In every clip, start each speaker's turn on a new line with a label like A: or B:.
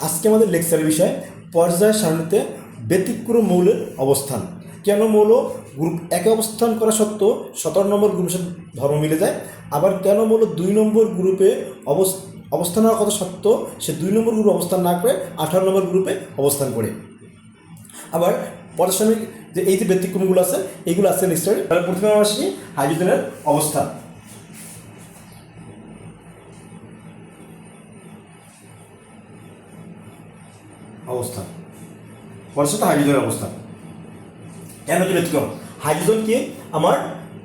A: আজকে আমাদের লেকচারের বিষয় পর্যায় সারণীতে ব্যতিক্রম মৌলের অবস্থান। কেন মৌল গ্রুপ একে অবস্থান করা সত্ত্বেও সতেরো নম্বর গ্রুপের সাথে ধর্ম মিলে যায়? আবার কেন মৌল দুই নম্বর গ্রুপে অবস- অবস্থান হওয়ার কথা সত্ত্বেও সে দুই নম্বর গ্রুপে অবস্থান না করে আঠারো নম্বর গ্রুপে অবস্থান করে? আবার পদার্থসারণীর যে এই যে ব্যতিক্রমগুলো আছে এইগুলো আছে তাহলে প্রথমে আসি হাইড্রোজেনের অবস্থান। অবস্থান সাথে হাইড্রোজেনের অবস্থান কেন ব্যতিক্রম হাইড্রোজেন কি? আমার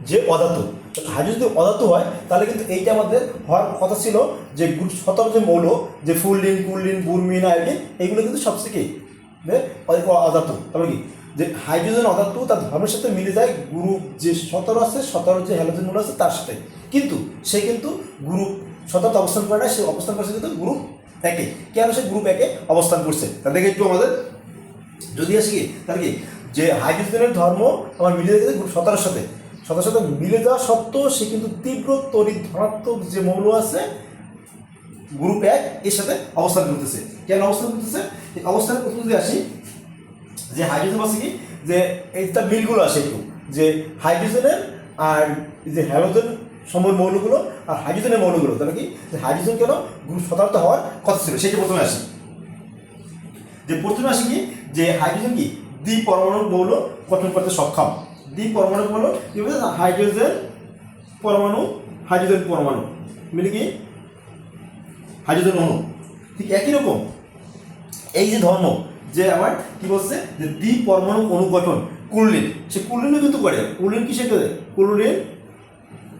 A: যে অধাতু। হাইড্রোজেন যদি অধাতু হয়, তাহলে কিন্তু এইটা আমাদের হওয়ার কথা ছিল যে সতেরো যে মৌল, যে ফুললিন, কুললিন, বুরমিন, আয়োডিন এইগুলো কিন্তু সবচেয়ে কি? যে অ- অধাতু। তারপরে কি? যে হাইড্রোজেন, অধাতু তার ধর্মের সাথে মিলে যায় গ্রুপ যে সতেরো আছে, সতেরো যে হ্যালোজেন মৌল আছে, তার সাথে। কিন্তু সে কিন্তু গ্রুপ সতেরোতে অবস্থান করে না সে অবস্থান করছে কিন্তু গ্রুপ একে। কেন সে গ্রুপ একে অবস্থান করছে? তা দেখে একটু আমাদের। যদি আসি কি? তাহলে কি? যে হাইড্রোজেনের ধর্ম আমার মিলে যেতে গ্রুপ সতেরোর সাথে। সতেরোর সাথে মিলে যাওয়া সত্ত্বেও সে কিন্তু তীব্র তড়িৎ ধনাত্মক যে মৌল আছে গ্রুপ এক, এর সাথে অবস্থান করতেছে। কেন অবস্থান করতেছে? এই অবস্থানের প্রথম যদি আসি, যে হাইড্রোজেন আছে কি? যে এই তার মিলগুলো আসে একটু। যে হাইড্রোজেনের আর যে হ্যালোজেন সময় মৌলগুলো আর হাইড্রোজেনের মৌলগুলো, তাহলে কি? যে হাইড্রোজেন কেন গ্রুপ শতাব্দ হওয়ার কথা ছিল সেটা প্রথমে আসি? যে প্রথমে আসি কি? যে হাইড্রোজেন কি? দ্বি পরমাণু মৌল গঠন করতে সক্ষম। দ্বি পরমাণু মৌল, কি হাইড্রোজেন পরমাণু হাইড্রোজেন পরমাণু। মিলে কি? হাইড্রোজেন অণু। ঠিক একই রকম। এই যে ধর্ম, যে আমার কি বলছে? যে দ্বি পরমাণু অণু গঠন কুললিন সে কুললিনও কিন্তু করে। কুললিন কিসে করে কুললিন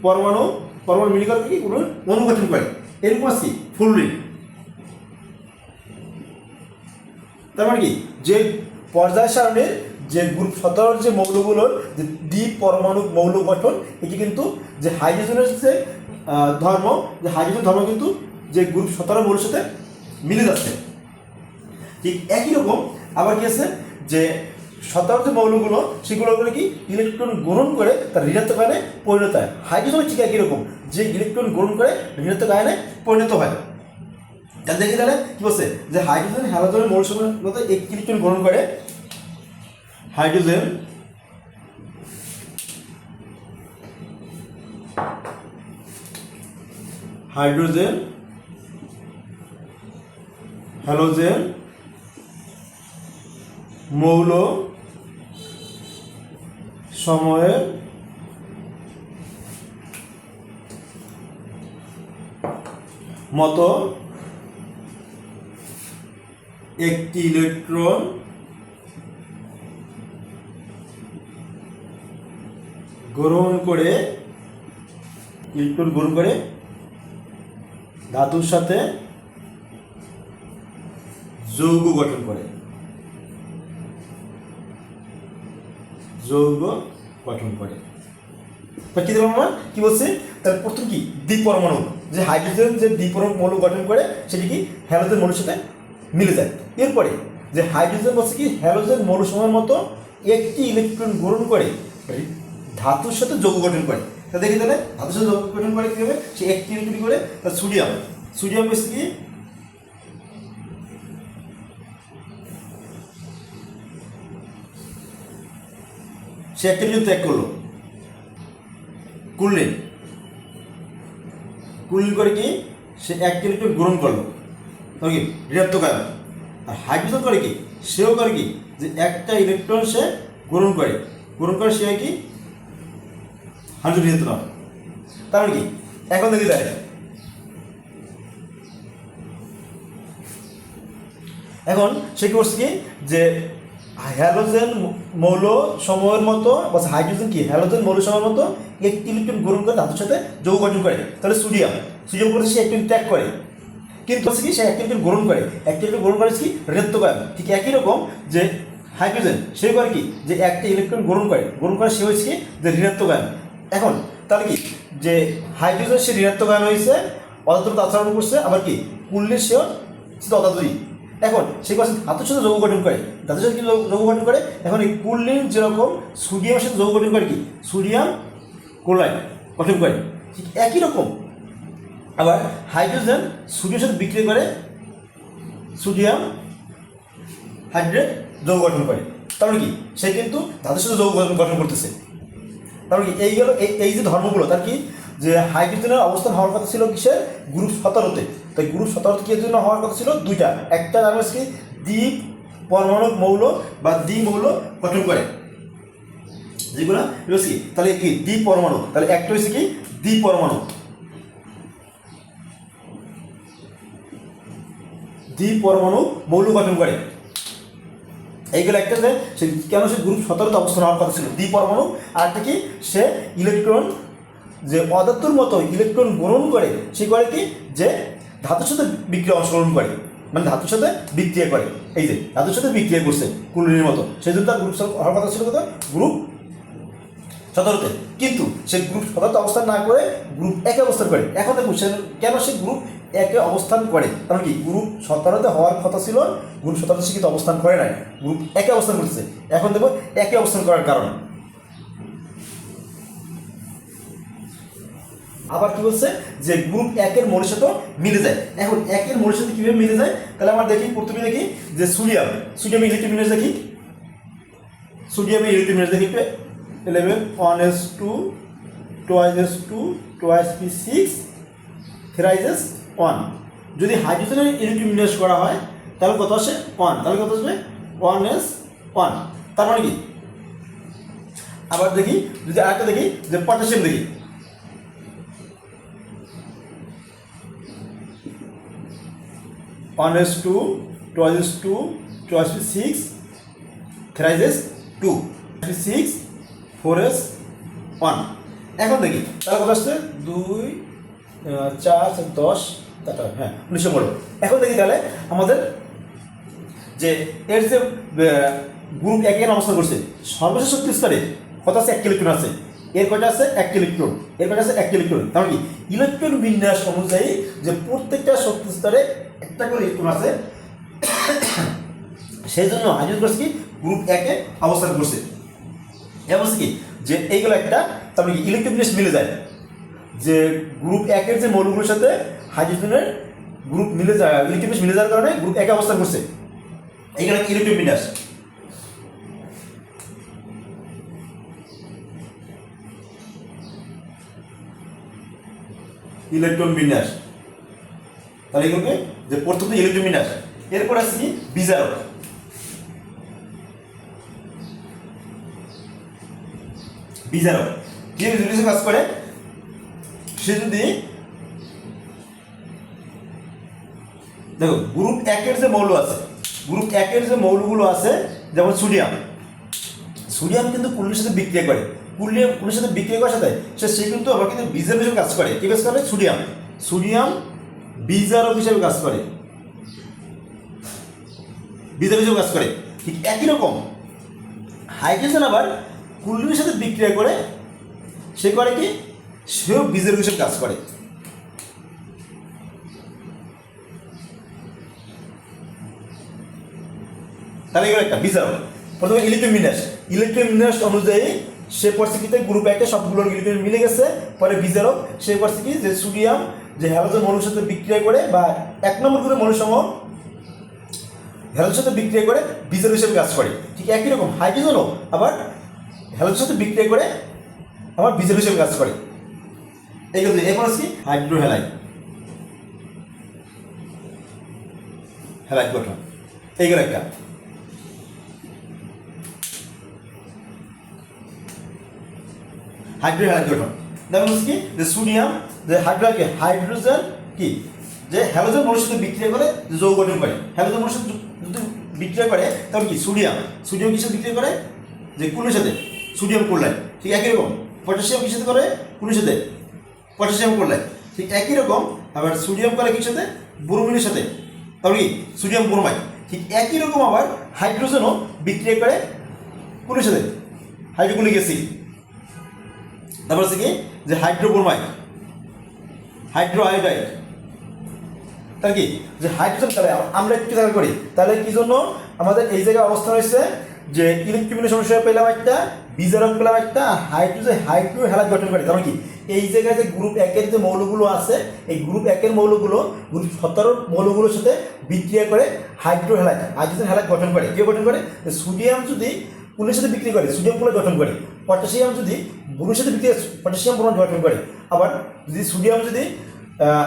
A: পরমাণু পরমাণু মিলি করে কি? কুললিন অণু গঠন করে। এরকম আছে কি ফুললিন তার মানে কি? যে পর্যায় সারণীর যে গ্রুপ সতেরোর যে মৌলগুলোর যে দ্বি পরমাণু মৌল গঠন, এটি কিন্তু যে হাইড্রোজেনের যে ধর্ম, যে হাইড্রোজেন ধর্ম কিন্তু যে গ্রুপ সতেরো মৌলের সাথে মিলে যাচ্ছে। ঠিক একই রকম আবার কি আছে? যে যে মৌলগুলো সেগুলো করে কি ইলেকট্রন গ্রহণ করে তার ঋণাত্মক আয়নে পরিণত হয়। হাইড্রোজেন ঠিক একই রকম, যে ইলেকট্রন গ্রহণ করে ঋণাত্মক আয়নে পরিণত হয়। তাহলে দেখি তাহলে কি বলছে? যে হাইড্রোজেন হ্যালোজেনের মৌল সময়ের মতো এক ইলেকট্রন গ্রহণ করে হাইড্রোজেন হাইড্রোজেন হ্যালোজেন মৌল সময়ের মতো একটি ইলেকট্রন গ্রহণ করে ইলেকট্রন গ্রহণ করে ধাতুর সাথে যৌগ গঠন করে। যৌগ গঠন করে। কি দেবো আমরা কি বলছে? তার প্রথম কি? দ্বিপরমাণু যে হাইড্রোজেন যে দ্বিপরমাণু মৌল গঠন করে, সেটি কি? হ্যালোজেন মৌলের সাথে মিলে যায়। এরপরে যে হাইড্রোজেন বলছে কি? হ্যালোজেন মৌল সময়ের মতো একটি ইলেকট্রন গ্রহণ করে ধাতুর সাথে যৌগ গঠন করে। তা দেখি তাহলে, ধাতুর সাথে যৌগ গঠন করে কি হবে? সে একটি ইলেকট্রন করে? তার সোডিয়াম সোডিয়াম বলছে কি? সে একটা ইলেকট্রন ত্যাগ করল কুললিন কুললিন করে কি? সে এক ইলেকট্রন গ্রহণ করল। তবে কি? ঋণাত্মক আর হাইড্রোজেন করে কি? সেও করে কি? যে একটা ইলেকট্রন সে গ্রহণ করে। গ্রহণ করে সে কি? হাইড্রোজেন ঋণাত্মক। তার কি? এখন দেখি যায় এখন সে কি করছে কি? যে হ্যালোজেন মৌল সময়ের মতো বা হাইড্রোজেন কি? হ্যালোজেন মৌল সময়ের মতো একটি ইলেকট্রন গ্রহণ করে ধাতুর সাথে যৌগ গঠন করে। তাহলে সোডিয়াম সোডিয়াম করে সে একটি ত্যাগ করে। কিন্তু কি, সে একটি ইলেকট্রন গ্রহণ করে। একটি ইলেকট্রন গ্রহণ করে কি? আয়ন ঠিক একই রকম যে হাইড্রোজেন সে করে কি? যে একটা ইলেকট্রন গ্রহণ করে। গ্রহণ করে সে হয়েছে যে ঋণাত্মক আয়ন এখন, তাহলে কি? যে হাইড্রোজেন সে ঋণাত্মক আয়ন হয়েছে অদাত্মক আচরণ করছে, আবার কি? কুল্লের সেও সেটা অদাতই এখন সে কথা ধাতুর সাথে যৌগ গঠন করে। ধাতুর সাথে কি যৌগ গঠন করে? এখন এই কুল্লিন যেরকম সোডিয়ামের সাথে যৌগ গঠন করে কি? সোডিয়াম ক্লোরাইড গঠন করে। ঠিক একই রকম। আবার হাইড্রোজেন সোডিয়ামের সাথে বিক্রি করে সোডিয়াম হাইড্রেট যৌগ গঠন করে। তাহলে কি? সে কিন্তু ধাতুর সাথে যৌগ গঠন করতেছে। তাহলে কি? এই গেলো এই যে ধর্মগুলো, তার কি? যে হাইড্রোজেনের অবস্থান হওয়ার কথা ছিল কিসের? গ্রুপ সতেরোতে। তাই গ্রুপ সতেরোতে কি জন্য হওয়ার কথা ছিল? দুইটা। একটা নাম কি দ্বীপ পরমাণু মৌল বা দ্বি মৌল গঠন করে। যেগুলো কি? তাহলে কি দ্বি পরমাণু তাহলে একটা হচ্ছে কি দ্বি পরমাণু দ্বি পরমাণু মৌল গঠন করে। এইগুলো একটা যে সে কেন সে গ্রুপ সতেরোতে অবস্থান হওয়ার কথা ছিল? দ্বি পরমাণু আর একটা কি? সে ইলেকট্রন, যে পদার্থর মতো ইলেকট্রন গ্রহণ করে, সে করে কি? যে ধাতুর সাথে বিক্রিয়া অংশগ্রহণ করে মানে ধাতুর সাথে বিক্রিয়া করে। এই যে, ধাতুর সাথে বিক্রিয়া করছে কুলুনির মতো। সেই জন্য তার গ্রুপ হওয়ার কথা ছিল কত গ্রুপ সতেরোতে। কিন্তু সে গ্রুপ সতেরোতে অবস্থান না করে গ্রুপ একে অবস্থান করে। এখন দেখুন কেন সে গ্রুপ একে অবস্থান করে? কারণ কি? গ্রুপ সতেরোতে হওয়ার কথা ছিল গ্রুপ সতেরোতে সে কিন্তু অবস্থান করে নাই। গ্রুপ একে অবস্থান করতেছে। এখন দেখো একে অবস্থান করার কারণ। আবার কি বলছে? যে গ্রুপ একের মৌলের সাথে মিলে যায়। এখন একের মৌলের সাথে কীভাবে মিলে যায়? তাহলে আমরা দেখি, প্রথমে দেখি যে সোডিয়াম সোডিয়াম ইলেকট্রোমিনাস দেখি। সোডিয়ামের ইলেকট্রোমিনাস দেখি। Eleven one s two twice s two twice p six three s one যদি হাইড্রোজেনের ইলেকট্রিক ইলেকট্রোমিনাস করা হয়, তাহলে কত আসে? ওয়ান তাহলে কত আসবে? ওয়ান এস ওয়ান তার মানে কি? আবার দেখি, যদি আরেকটা দেখি, যে পটাশিয়াম দেখি। One s two twice s two p six three s two six four s one এখন দেখি, তাহলে কত আসছে? দুই চার দশ তারপর হ্যাঁ উনিশশো বলো এখন দেখি তাহলে আমাদের যে এর যে গ্রুপ একে অবস্থান করছে, সর্বশেষ শক্তি স্তরে কত আছে? এক ইলেকট্রন আছে। এর কয়টা আছে? এক ইলেকট্রন এর কয়টা আছে? এক ইলেকট্রন তার মানে কি? ইলেকট্রন বিন্যাস অনুযায়ী যে প্রত্যেকটা শক্তি স্তরে একটা করে ইলেকট্রন আছে, সেই জন্য হাইড্রোজেন করছে কি? গ্রুপ একে অবস্থান করছে। এবার হচ্ছে কি? যে এইগুলো একটা তারপরে কি? ইলেকট্রন বিন্যাস মিলে যায়। যে গ্রুপ একের যে মৌলগুলোর সাথে হাইড্রোজেনের গ্রুপ মিলে যায় ইলেকট্রন বিন্যাস মিলে যাওয়ার কারণে গ্রুপ একে অবস্থান করছে। এইখানে ইলেকট্রন বিন্যাস? ইলেকট্রন বিন্যাস। তাহলে এগুলোকে যে প্রথম ইলেকট্রন বিন্যাস এরপর আছে কি? বিজারক বিজারক কি রিজলিউশন কাজ করে? সে যদি দেখো গ্রুপ একের যে মৌল আছে গ্রুপ একের যে মৌলগুলো আছে, যেমন সোডিয়াম সোডিয়াম কিন্তু কুলির সাথে বিক্রিয়া করে। কুলিয়াম কুলির সাথে বিক্রিয়া করার সাথে সে সে কিন্তু আবার কিন্তু বীজের হিসেবে কাজ করে। কি কাজ করে? সোডিয়াম। সোডিয়াম বীজারক হিসেবে কাজ করে। বীজের হিসেবে কাজ করে। ঠিক একই রকম। হাইড্রোজেন আবার কুলির সাথে বিক্রিয়া করে, সে করে কি? সেও বীজের হিসেবে কাজ করে। তাহলে এগুলো একটা বিচারক প্রথমে ইলেকট্রন বিন্যাস অনুযায়ী সে পরিস্থিতিতে গ্রুপ একটা সবগুলোর ইলেকট্রন মিলে গেছে, পরে বিচারক সে পরিস্থিতি যে সোডিয়াম যে হ্যালোজেন মনুর সাথে বিক্রিয়া করে বা এক নম্বর করে মনুর সম হ্যালোজের সাথে বিক্রিয়া করে বিজার হিসেবে কাজ করে। ঠিক একই রকম হাইড্রোজেনও আবার হ্যালোজের সাথে বিক্রিয়া করে আবার বিজার হিসেবে কাজ করে। এইগুলো এরপর কি হাইড্রো হ্যালাইট হ্যালাইট গঠন। এইগুলো একটা। হাইড্রো হ্যালাইট গঠন হচ্ছে কি, যে সোডিয়াম, যে হাইড্রোকে হাইড্রোজেন কি, যে হ্যালোজেন মনুষ্যের সাথে বিক্রিয়া করে যৌগ গঠন করে। হ্যালোজেন মনুষ্যের যদি বিক্রিয়া করে তখন কি সোডিয়াম? সোডিয়াম কিসের বিক্রিয়া করে? যে কুলের সাথে, সোডিয়াম করলাই ঠিক একই রকম। পটাশিয়াম কিসের সাথে করে? কুলের সাথে। পটাশিয়াম করলাই ঠিক একই রকম, আবার সোডিয়াম করে কিসের সাথে? ব্রোমিনের সাথে। তাহলে কি? Sodium bromide. ঠিক একই রকম আবার হাইড্রোজেনও বিক্রিয়া করে কুলের সাথে। Hydrochloric acid. তারপর হচ্ছে কি? যে হাইড্রোব্রোমাইড হাইড্রো আয়োডাইড তাহলে কি? যে হাইড্রোজেন তাহলে আমরা একটু খেয়াল করি। তাহলে কি জন্য? আমাদের এই জায়গায় অবস্থান হয়েছে যে ইলেকট্রিমিনের সমস্যা পেলাম একটা বিজারক পেলাম একটা হাইড্রোজেন হাইড্রো হেলাক গঠন করে। কারণ কি? এই জায়গায় যে গ্রুপ একের যে মৌলগুলো আছে, এই গ্রুপ একের মৌলগুলো গ্রুপ সতেরোর মৌলগুলোর সাথে বিক্রিয়া করে হাইড্রো হ্যালাইট হাইড্রোজেন হ্যালাইট গঠন করে। কে গঠন করে? সোডিয়াম যদি পুলের সাথে বিক্রি করে সোডিয়াম পুলে গঠন করে। পটাশিয়াম যদি বুড়োর সাথে বিক্রি পটাশিয়াম পুনর গঠন করে আবার যদি সোডিয়াম যদি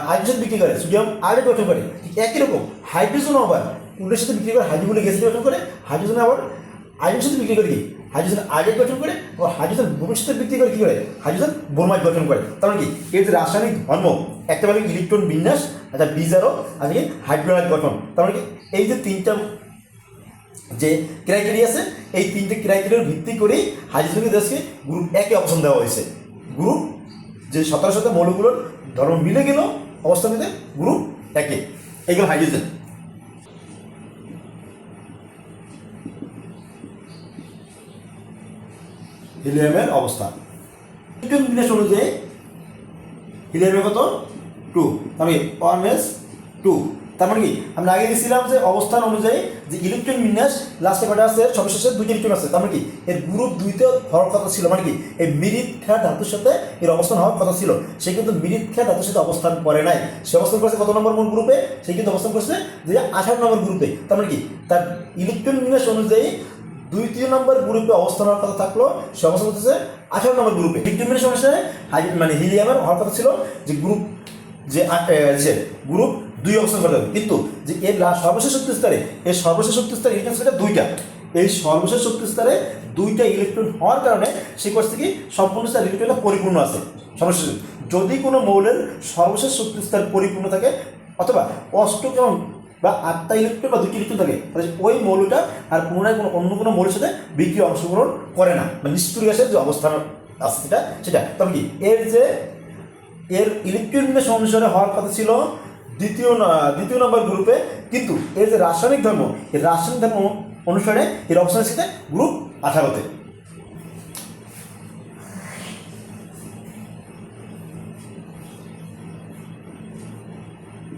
A: হাইড্রোজেন বিক্রি করে, সোডিয়াম আয়োডাইড গঠন করে ঠিক একই রকম হাইড্রোজেন আবার পুলের সাথে বিক্রি করে হাইড্রোবলিক অ্যাসিড গঠন করে হাইড্রোজেন আবার আয়োডিনের সাথে বিক্রি করে কি? হাইড্রোজেন আয়োডাইড গঠন করে ও হাইড্রোজেন বোমের সাথে বিক্রি করে কী করে? হাইড্রোজেন বোমাইড গঠন করে তার মানে কি? এর যে রাসায়নিক ধর্ম, একটা বলে ইলেকট্রন বিন্যাস, একটা বিজারও আর কি হাইড্রোলাইট গঠন। তার মানে কি? এই যে তিনটা যে ক্রাইটেরিয়া আছে, এই তিনটে ক্রাইটেরিয়ার ভিত্তি করেই হাইড্রোজেন দেশকে গ্রুপ একে অপশন দেওয়া হয়েছে। গ্রুপ যে সতেরো সাথে মৌলগুলোর ধর্ম মিলে গেল, অবস্থান নিতে গ্রুপ একে এইগুলো হাইড্রোজেন হিলিয়ামের অবস্থান। বিন্যাস অনুযায়ী হিলিয়ামের কত? টু আমি ওয়ান এস টু তার মানে কি? আমরা আগে দিয়েছিলাম যে অবস্থান অনুযায়ী যে ইলেকট্রন বিন্যাস লাস্টে কটা আছে, সর্বশেষে দুইটা ইলেকট্রন আছে। তার মানে কি? এর গ্রুপ দুইতে হওয়ার কথা ছিল। মানে কি? এই খেয়া ধাতুর সাথে এর অবস্থান হওয়ার কথা ছিল। সে কিন্তু খেয়া ধাতুর সাথে অবস্থান করে নাই। সে অবস্থান করেছে কত নম্বর মূল গ্রুপে সে কিন্তু অবস্থান করেছে যে আঠারো নম্বর গ্রুপে তার মানে কি? তার ইলেকট্রন বিন্যাস অনুযায়ী দ্বিতীয় নম্বর গ্রুপে অবস্থান হওয়ার কথা থাকল। সে অবস্থান করতেছে আঠারো নম্বর গ্রুপে ভিক্টিমের সমস্যা মানে হিলিয়ামের হওয়ার কথা ছিল যে গ্রুপ যে গ্রুপ দুই অবস্থান করতে হবে কিন্তু যে এর সর্বশেষ শক্তি স্তরে এর সর্বশেষ শক্তি স্তরে ইলেকট্রন স্তরে দুইটা। এই সর্বশেষ শক্তি স্তরে দুইটা ইলেকট্রন হওয়ার কারণে সে করছে কি, সম্পূর্ণ স্তর ইলেকট্রনটা পরিপূর্ণ আছে। সর্বশেষ যদি কোনো মৌলের সর্বশেষ শক্তি স্তর পরিপূর্ণ থাকে, অথবা অষ্টকম বা আটটা ইলেকট্রন বা দুটি ইলেকট্রন থাকে, তাহলে ওই মৌলটা আর পুনরায় কোনো অন্য কোনো মৌলের সাথে বিক্রিয়া অংশগ্রহণ করে না মানে নিষ্ঠুর গ্যাসের যে অবস্থান আছে সেটা সেটা। তবে কি, এর যে, এর ইলেকট্রন অনুসারে হওয়ার কথা ছিল দ্বিতীয় দ্বিতীয় নম্বর গ্রুপে কিন্তু এর যে রাসায়নিক ধর্ম, এই রাসায়নিক ধর্ম অনুসারে এর অপশন ছিল গ্রুপ আঠারোতে।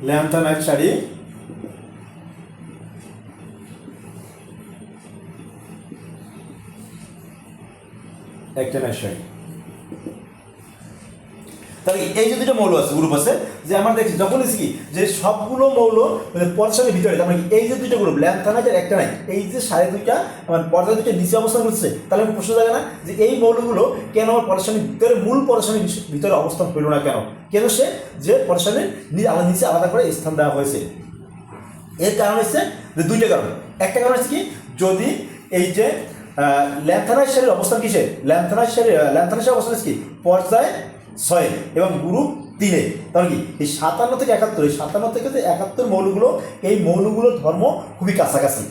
A: ল্যান্থানাইট শাড়ি একটা শাড়ি তাহলে এই যে দুটো মৌল আছে গ্রুপ আছে, যে আমরা দেখছি, যখন কি, যে সবগুলো মৌল মানে পর্যায়ের ভিতরে তার মানে এই যে দুটো গ্রুপ ল্যান্থানাইট আর একটা নাই, এই যে সাড়ে দুইটা আমার পর্যায় দুটো নিচে অবস্থান করছে, তাহলে আমি প্রশ্ন জাগে না, যে এই মৌলগুলো কেন আমার পড়াশোনার ভিতরে, মূল পড়াশোনার ভিতরে অবস্থান পেল না কেন? কেন সে, যে আলাদা নিচে আলাদা করে স্থান দেওয়া হয়েছে। এর কারণ হচ্ছে, যে দুইটা কারণ। একটা কারণ হচ্ছে কি, যদি এই যে ল্যান্থানাইট শাড়ির অবস্থান কিসে ল্যান্থানাইট শাড়ি ল্যান্থানাইট অবস্থান কি পর্যায় ছয় এবং গ্রুপ তিনে। তাহলে কি? এই সাতান্ন থেকে একাত্তর, এই সাতান্ন থেকে যে একাত্তর মৌলগুলো, এই মৌলগুলোর ধর্ম খুবই কাছাকাছি।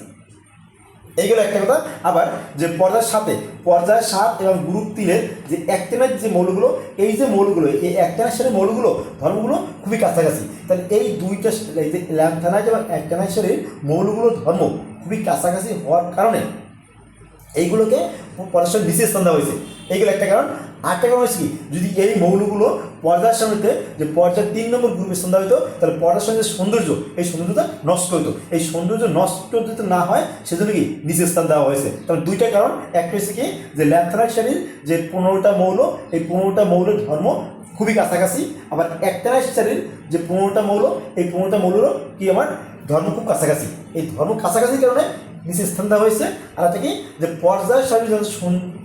A: এইগুলো একটা কথা। আবার যে পর্যায় সাথে পর্যায় সাত এবং গ্রুপ তিনের যে একটেনার যে মৌলগুলো, এই যে মৌলগুলো, এই একটেনার সাথে মৌলগুলো, ধর্মগুলো খুবই কাছাকাছি। তাহলে এই দুইটা এই যে ল্যান্থানাইট এবং একটেনার সাথে মৌলগুলোর ধর্ম খুবই কাছাকাছি হওয়ার কারণে এইগুলোকে পড়াশোনার বিশেষ স্থান দেওয়া হয়েছে। এইগুলো একটা কারণ। আরেকটা কারণ হচ্ছে কি, যদি এই মৌলগুলো পর্দার সামনেতে, যে পর্যার তিন নম্বর গ্রুপে স্থান দেওয়া হতো তাহলে পর্দার সঙ্গে সৌন্দর্য, এই সৌন্দর্যটা নষ্ট হতো এই সৌন্দর্য নষ্ট যাতে না হয়, সেজন্য কি নিচে স্থান দেওয়া হয়েছে। তাহলে দুইটা কারণ, একটা হচ্ছে কি, যে ল্যান্থারাইট শাড়ির যে পনেরোটা মৌল, এই পনেরোটা মৌলের ধর্ম খুবই কাছাকাছি, আবার একটানাইট শাড়ির যে পনেরোটা মৌল, এই পনেরোটা মৌলেরও কি আমার ধর্ম খুব কাছাকাছি। এই ধর্ম কাছাকাছি কারণে নিচে স্থান দেওয়া হয়েছে, আর একটা কি যে পর্যায় সারণী যাতে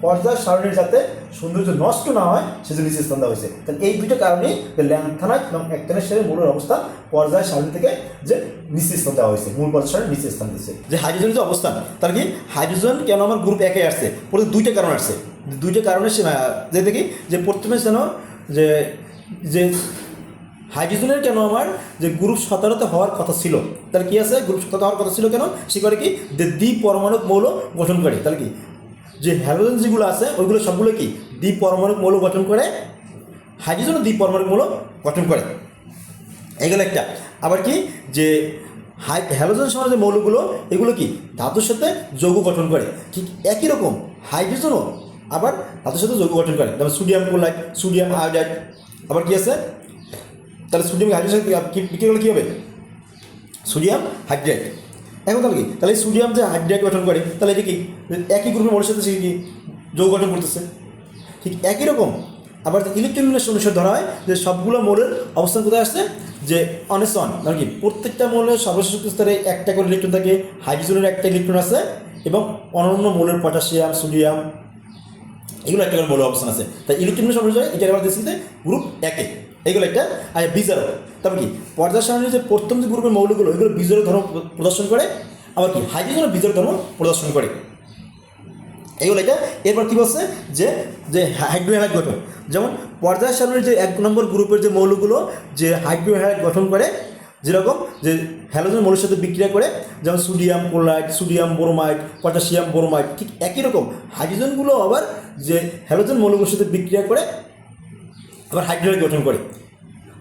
A: পর্যায় সারণীর যাতে সৌন্দর্য নষ্ট না হয় সেজন্য নিচে স্থান দেওয়া হয়েছে। তাহলে এই দুটো কারণেই যে ল্যান্থানাইট এবং সারের মূলের অবস্থা পর্যায় সারণী থেকে যে নিচে স্থান দেওয়া হয়েছে, মূল পর্যায় সারণীর নিচে স্থান দিয়েছে যে হাইড্রোজেনের যে অবস্থান তার কি হাইড্রোজেন কেন আমার গ্রুপ একে আসছে? প্রতি দুইটা কারণ আসছে। দুইটা কারণে সে- যে দেখি যে প্রথমে যেন যে যে হাইড্রোজেনের কেন আমার? যে গ্রুপ সতেরোতে হওয়ার কথা ছিল। তাহলে কি আছে? গ্রুপ সতেরোতে হওয়ার কথা ছিল কেন? সে করে কি? যে দ্বি পরমাণুক মৌল গঠন করে। তাহলে কি? যে হ্যালোজেন যেগুলো আছে, ওইগুলো সবগুলো কি? দ্বি পরমাণুক মৌল গঠন করে। হাইড্রোজেনও দ্বি পরমাণুক মৌল গঠন করে। এগুলো একটা। আবার কি? যে হাই হ্যালোজেন সহ যে মৌলগুলো, এগুলো কি? ধাতুর সাথে যৌগ গঠন করে। ঠিক একই রকম। হাইড্রোজেনও আবার ধাতুর সাথে যৌগ গঠন করে। যেমন সোডিয়াম ক্লোরাইড সোডিয়াম আয়োডাইড আবার কি আছে? তাহলে সোডিয়াম হাইড্রোজেন বিক্রি করলে কী হবে? Sodium hydrate. এখন তাহলে কি? তাহলে সোডিয়াম যে হাইড্রেট গঠন করে, তাহলে এটা কি? একই গ্রুপের মৌলের সাথে সে কি? গঠন করতেছে। ঠিক একই রকম। আবার ইলেকট্রন বিন্যাস অনুসারে ধরা হয় যে সবগুলো মৌলের অবস্থান কোথায় আসছে? যে অনেস অন মানে কি? প্রত্যেকটা মৌলের সর্বশেষ স্তরে একটা করে ইলেকট্রন থাকে হাইড্রোজেনের একটা ইলেকট্রন আছে এবং অন্যান্য মৌলের পটাশিয়াম সোডিয়াম এগুলো একটা করে মৌলের অবস্থান আছে। তাই ইলেকট্রন বিন্যাস অনুসারে এটা আবার দেখছি গ্রুপ একে। এগুলো একটা আর বিজারক তারপর কি, পর্যায় সারণীর যে প্রথম যে গ্রুপের মৌলগুলো, এগুলো বিজারক ধর্ম প্রদর্শন করে, আবার কি হাইড্রোজেন বিজারক ধর্ম প্রদর্শন করে। এইগুলো এটা এরপর কী বলছে যে যে হাইড্রোহ্যালাইড গঠন। যেমন, পর্যায় সারণীর যে এক নম্বর গ্রুপের যে মৌলগুলো, যে হাইড্রোহ্যালাইড গঠন করে, যেরকম যে হ্যালোজেন মৌলের সাথে বিক্রিয়া করে, যেমন sodium chloride, sodium bromide, potassium bromide, ঠিক একই রকম হাইড্রোজেনগুলো আবার যে হ্যালোজেন মৌলগুলোর সাথে বিক্রিয়া করে আবার হাইড্রোলাইট গঠন করে।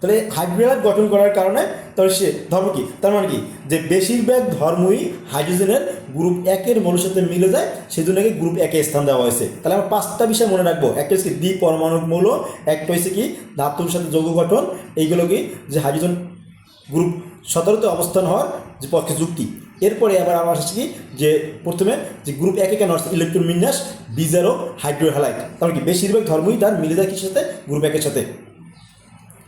A: তাহলে হাইড্রোলাইট গঠন করার কারণে তাহলে সে ধর্ম কি? তার মানে কি? যে বেশিরভাগ ধর্মই হাইড্রোজেনের গ্রুপ একের মৌলের সাথে মিলে যায় সেই জন্য কি গ্রুপ একে স্থান দেওয়া হয়েছে। তাহলে আমরা পাঁচটা বিষয় মনে রাখব। একটা হচ্ছে দ্বি পরমাণু মৌল, একটা হচ্ছে কি ধাতুর সাথে যৌগ গঠন। এইগুলো কি? যে হাইড্রোজেন গ্রুপ সতেরোতে অবস্থান হওয়ার যে পক্ষে যুক্তি। এরপরে আবার আমার আসছে কি, যে প্রথমে যে গ্রুপ একে কেন আসছে ইলেকট্রন বিন্যাস বিজারক হাইড্রোহ্যালাইট তার কি, বেশিরভাগ ধর্মই তার মিলে যায় কিসের সাথে? গ্রুপ একের সাথে।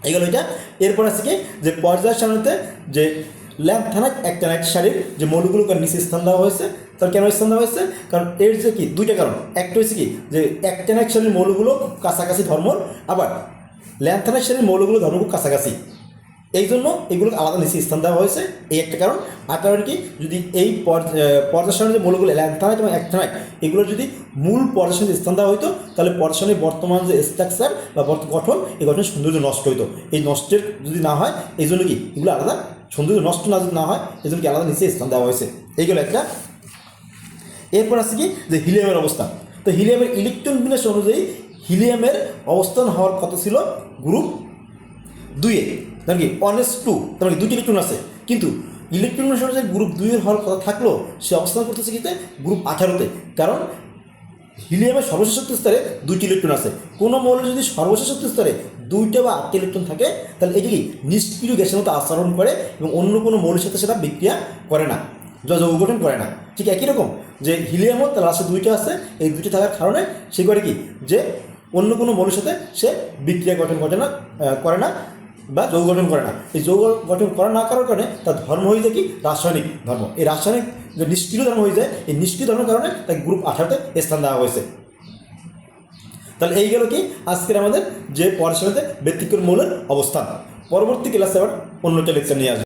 A: এগুলো এটা। এরপর আছে কি, যে পর্যায় সারণীতে যে ল্যাম্প ল্যাম্পথানাইট অ্যাক্টানাইট শাড়ির যে মৌলগুলোকে নিচে স্থান দেওয়া হয়েছে, তার কেন স্থান দেওয়া হয়েছে? কারণ এর যে কি, দুইটা কারণ। একটা হয়েছে কি, যে অ্যাক্টানাইট শাড়ির মৌলগুলো কাছাকাছি ধর্মর, আবার ল্যাম্প ল্যাম্পথানাইট শাড়ির মৌলগুলো ধর্ম খুব কাছাকাছি। এই জন্য এগুলোকে আলাদা নিচে স্থান দেওয়া হয়েছে। এই একটা কারণ। আর কারণ কি? যদি এই পর্যাশনের যে মৌলগুলো ল্যান্থানাইট এবং অ্যাক্থানাইট এগুলো যদি মূল পর্যাশনের স্থান দেওয়া হতো তাহলে পর্যাশনের বর্তমান যে স্ট্রাকচার বা গঠন, এই গঠনের সৌন্দর্য নষ্ট হতো এই নষ্টের যদি না হয় এই জন্য কি? এগুলো আলাদা সৌন্দর্য নষ্ট না যদি না হয় এই জন্য কি আলাদা নিচে স্থান দেওয়া হয়েছে। এইগুলো একটা। এরপর আছে কি? যে হিলিয়ামের অবস্থান তো হিলিয়ামের ইলেকট্রন বিন্যাস অনুযায়ী হিলিয়ামের অবস্থান হওয়ার কথা ছিল গ্রুপ দুইয়ে তার কি এস টু তার মানে দুটি ইলেকট্রন আছে? কিন্তু ইলেকট্রন অনুসারে গ্রুপ দুইয়ের হওয়ার কথা থাকলেও সে অবস্থান করতেছে কিতে গ্রুপ আঠারোতে কারণ হিলিয়ামের সর্বশেষ শক্তি স্তরে দুইটি ইলেকট্রন আছে। কোনো মৌলের যদি সর্বশেষ শক্তি স্তরে দুইটা বা আটটি ইলেকট্রন থাকে, তাহলে এটি নিষ্ক্রিয় গ্যাসের মতো আচরণ করে এবং অন্য কোনো মৌলের সাথে সেটা বিক্রিয়া করে না যৌগ গঠন করে না। ঠিক একই রকম যে হিলিয়ামও তার লাস্টে দুইটা আছে, এই দুইটা থাকার কারণে সে করে কি? যে অন্য কোনো মৌলের সাথে সে বিক্রিয়া গঠন করে না করে না। বা যৌগ গঠন করে না। এই যৌগ গঠন করা না করার কারণে তার ধর্ম হয়ে যায় কি? রাসায়নিক ধর্ম। এই রাসায়নিক যে নিষ্ক্রিয় ধর্ম হয়ে যায়, এই নিষ্ক্রিয় ধর্মের কারণে তাকে গ্রুপ আঠারোতে স্থান দেওয়া হয়েছে। তাহলে এই গেল কি? আজকের আমাদের যে পড়াশোনাতে ব্যক্তিগত মৌলের অবস্থান। পরবর্তী ক্লাসে আবার অন্যটা লেকচার নিয়ে আসবে।